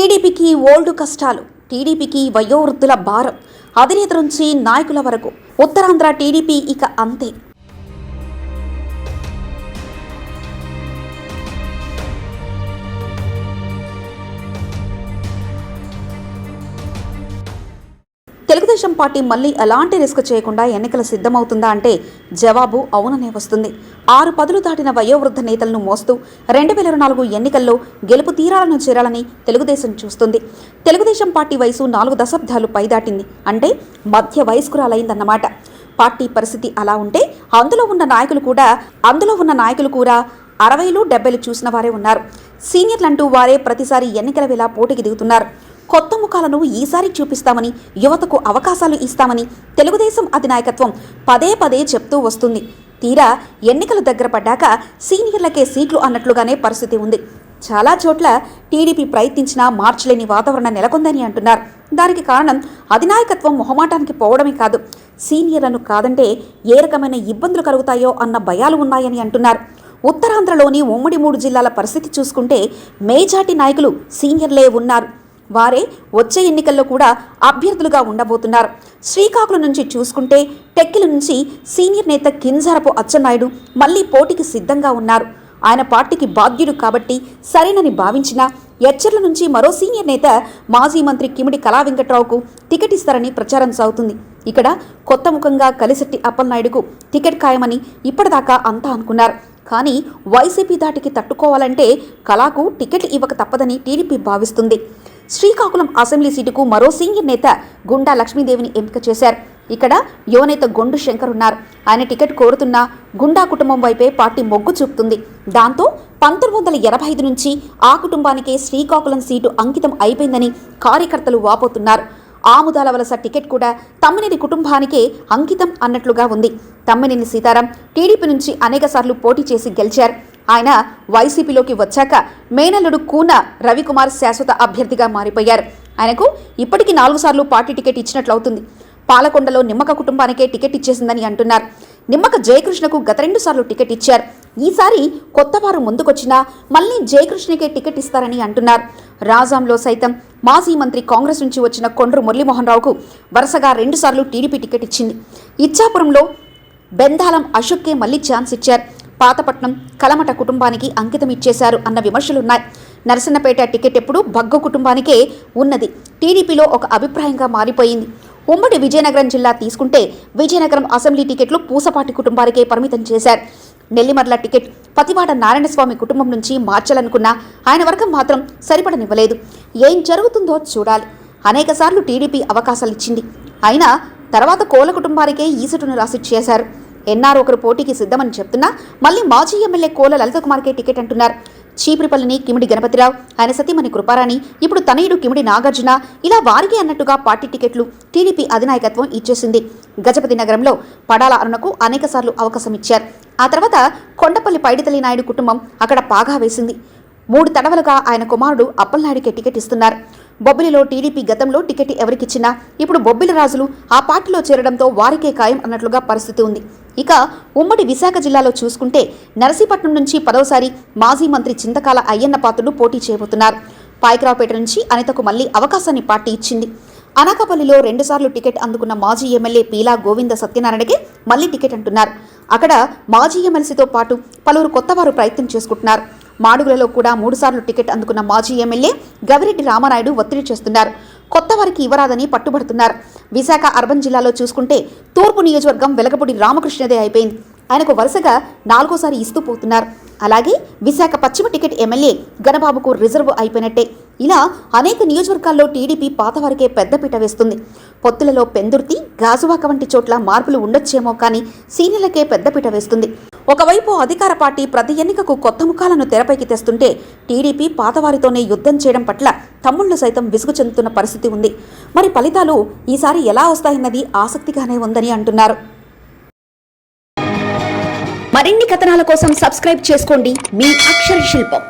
టీడీపీకి ఓల్డ్ కష్టాలు టీడీపీకి వయోవృద్ధుల భారం అధినేత నుంచి నాయకుల వరకు. ఉత్తరాంధ్ర టీడీపీ ఇక అంతే. తెలుగుదేశం పార్టీ మళ్ళీ ఎలాంటి రిస్క్ చేయకుండా ఎన్నికలు సిద్ధమవుతుందా అంటే జవాబు అవుననే వస్తుంది. ఆరు పదులు దాటిన వయోవృద్ధ నేతలను మోస్తూ రెండు వేల ఇరవై నాలుగు ఎన్నికల్లో గెలుపు తీరాలను చేరాలని తెలుగుదేశం చూస్తుంది. తెలుగుదేశం పార్టీ వయసు నాలుగు దశాబ్దాలు పైదాటింది. అంటే మధ్య వయస్కురాలైందన్నమాట. పార్టీ పరిస్థితి అలా ఉంటే అందులో ఉన్న నాయకులు కూడా అందులో ఉన్న నాయకులు కూడా అరవైలు డెబ్బైలు చూసిన వారే ఉన్నారు. సీనియర్లంటూ వారే ప్రతిసారి ఎన్నికల వేళ పోటీకి దిగుతున్నారు. కొత్త ముఖాలను ఈసారి చూపిస్తామని యువతకు అవకాశాలు ఇస్తామని తెలుగుదేశం అధినాయకత్వం పదే పదే చెప్తూ వస్తుంది. తీరా ఎన్నికలు దగ్గర పడ్డాక సీనియర్లకే సీట్లు అన్నట్లుగానే పరిస్థితి ఉంది. చాలా చోట్ల టీడీపీ ప్రయత్నించినా మార్చలేని వాతావరణం నెలకొందని అంటున్నారు. దానికి కారణం అధినాయకత్వం మొహమాటానికి పోవడమే కాదు. సీనియర్లను కాదంటే ఏ రకమైన ఇబ్బందులు కలుగుతాయో అన్న భయాలు ఉన్నాయని అంటున్నారు. ఉత్తరాంధ్రలోని ఉమ్మడి మూడు జిల్లాల పరిస్థితి చూసుకుంటే మేజాటి నాయకులు సీనియర్లే ఉన్నారు. వారే వచ్చే ఎన్నికల్లో కూడా అభ్యర్థులుగా ఉండబోతున్నారు. శ్రీకాకుళం నుంచి చూసుకుంటే టెక్కిల నుంచి సీనియర్ నేత కింజారపు అచ్చెన్నాయుడు మళ్ళీ పోటీకి సిద్ధంగా ఉన్నారు. ఆయన పార్టీకి బాధ్యుడు కాబట్టి సరేనని భావించిన ఎచ్చర్ల నుంచి మరో సీనియర్ నేత మాజీ మంత్రి కిమిడి కళా వెంకట్రావుకు టికెట్ ఇస్తారని ప్రచారం సాగుతుంది. ఇక్కడ కొత్త ముఖంగా కలిశెట్టి అప్పలనాయుడుకు టికెట్ ఖాయమని ఇప్పటిదాకా అంతా అనుకున్నారు. కానీ వైసీపీ దాటికి తట్టుకోవాలంటే కళాకు టికెట్ ఇవ్వక తప్పదని టీడీపీ భావిస్తుంది. శ్రీకాకుళం అసెంబ్లీ సీటుకు మరో సీనియర్ నేత గుండా లక్ష్మీదేవిని ఎంపిక చేశారు. ఇక్కడ యువనేత గొండు శంకర్ ఉన్నారు. ఆయన టికెట్ కోరుతున్న గుండా కుటుంబం వైపే పార్టీ మొగ్గు చూపుతుంది. దాంతో పంతొమ్మిది వందల ఎనభై ఐదు నుంచి ఆ కుటుంబానికే శ్రీకాకుళం సీటు అంకితం అయిపోయిందని కార్యకర్తలు వాపోతున్నారు. ఆముదాల వలస టికెట్ కూడా తమ్మినేని కుటుంబానికే అంకితం అన్నట్లుగా ఉంది. తమ్మినేని సీతారాం టీడీపీ నుంచి అనేకసార్లు పోటీ చేసి గెలిచారు. ఆయన వైసీపీలోకి వచ్చాక మేనల్లుడు కూన రవికుమార్ శాశ్వత అభ్యర్థిగా మారిపోయారు. ఆయనకు ఇప్పటికీ నాలుగు సార్లు పార్టీ టికెట్ ఇచ్చినట్లవుతుంది. పాలకొండలో నిమ్మక కుటుంబానికే టికెట్ ఇచ్చేసిందని అంటున్నారు. నిమ్మక జయకృష్ణకు గత రెండు సార్లు టికెట్ ఇచ్చారు. ఈసారి కొత్త వారు ముందుకొచ్చినా మళ్ళీ జయకృష్ణకే టికెట్ ఇస్తారని అంటున్నారు. రాజాంలో సైతం మాజీ మంత్రి కాంగ్రెస్ నుంచి వచ్చిన కొండ్రు మురళీమోహన్ రావుకు వరుసగా రెండుసార్లు టీడీపీ టికెట్ ఇచ్చింది. ఇచ్చాపురంలో బెందాలం అశోక్కే మళ్ళీ ఛాన్స్ ఇచ్చారు. పాతపట్నం కలమట కుటుంబానికి అంకితం ఇచ్చేశారు అన్న విమర్శలున్నాయి. నరసన్నపేట టికెట్ ఎప్పుడు భగ్గ కుటుంబానికే ఉన్నది. టీడీపీలో ఒక అభిప్రాయంగా మారిపోయింది. ఉమ్మడి విజయనగరం జిల్లా తీసుకుంటే విజయనగరం అసెంబ్లీ టికెట్లు పూసపాటి కుటుంబానికే పరిమితం చేశారు. నెల్లిమర్ల టికెట్ పతివాడ నారాయణస్వామి కుటుంబం నుంచి మార్చాలనుకున్నా ఆయన వర్గం మాత్రం సరిపడనివ్వలేదు. ఏం జరుగుతుందో చూడాలి. అనేకసార్లు టీడీపీ అవకాశాలు ఇచ్చింది. అయినా తర్వాత కోల కుటుంబానికే ఈసటును రాసి చేశారు ఎన్ఆర్ ఒకరు పోటీకి సిద్ధమని చెప్తున్నా మళ్ళీ మాజీ ఎమ్మెల్యే కోల లలిత కుమార్కే టికెట్ అంటున్నారు. చీపురిపల్లిని కిమిడి గణపతిరావు ఆయన సతీమణి కృపారాణి ఇప్పుడు తనయుడు కిమిడి నాగార్జున ఇలా వారికి అన్నట్టుగా పార్టీ టికెట్లు టీడీపీ అధినాయకత్వం ఇచ్చేసింది. గజపతి నగరంలో పడాల అరుణకు అనేకసార్లు అవకాశం ఇచ్చారు. ఆ తర్వాత కొండపల్లి పైడితల్లి నాయుడు కుటుంబం అక్కడ పాగా వేసింది. మూడు తడవలుగా ఆయన కుమారుడు అప్పలనాయుడికే టికెట్ ఇస్తున్నారు. బొబ్బిలిలో టీడీపీ గతంలో టికెట్ ఎవరికిచ్చినా ఇప్పుడు బొబ్బిలి రాజులు ఆ పార్టీలో చేరడంతో వారికే ఖాయం అన్నట్లుగా పరిస్థితి ఉంది. ఇక ఉమ్మడి విశాఖ జిల్లాలో చూసుకుంటే నరసీపట్నం నుంచి పదవసారి మాజీ మంత్రి చింతకాల అయ్యన్న పాత్రుడు పోటీ చేయబోతున్నారు. పాయకరావుపేట నుంచి అనితకు మళ్ళీ అవకాశాన్ని పార్టీ ఇచ్చింది. అనకాపల్లిలో రెండుసార్లు టికెట్ అందుకున్న మాజీ ఎమ్మెల్యే పీలా గోవింద సత్యనారాయణకి మళ్ళీ టికెట్ అంటున్నారు. అక్కడ మాజీ ఎమ్మెల్సీతో పాటు పలువురు కొత్తవారు ప్రయత్నం చేసుకుంటున్నారు. మాడుగులలో కూడా మూడుసార్లు టికెట్ అందుకున్న మాజీ ఎమ్మెల్యే గవిరెడ్డి రామానాయుడు ఒత్తిడి చేస్తున్నారు. కొత్త వారికి ఇవ్వరాదని పట్టుబడుతున్నారు. విశాఖ అర్బన్ జిల్లాలో చూసుకుంటే తూర్పు నియోజకవర్గం వెలగపూడి రామకృష్ణదే అయిపోయింది. ఆయనకు వరుసగా నాలుగోసారి ఇస్తూ పోతున్నారు. అలాగే విశాఖ పశ్చిమ టికెట్ ఎమ్మెల్యే గణబాబుకు రిజర్వ్ అయిపోయినట్టే. ఇలా అనేక నియోజకవర్గాల్లో టీడీపీ పాతవారికే పెద్దపీట వేస్తుంది. పొత్తులలో పెందుర్తి గాజువాక వంటి చోట్ల మార్పులు ఉండొచ్చేమో కానీ సీనియర్లకే పెద్దపీట వేస్తుంది. ఒకవైపు అధికార పార్టీ ప్రతి ఎన్నికకు కొత్త ముఖాలను తెరపైకి తెస్తుంటే టీడీపీ పాతవారితోనే యుద్ధం చేయడం పట్ల తమ్ముళ్ళు సైతం విసుగు చెందుతున్న పరిస్థితి ఉంది. మరి ఫలితాలు ఈసారి ఎలా వస్తాయన్నది ఆసక్తిగానే ఉందని అంటున్నారు. మరిన్ని కథనాల కోసం సబ్స్క్రైబ్ చేసుకోండి. మీ అక్షర శిల్పం.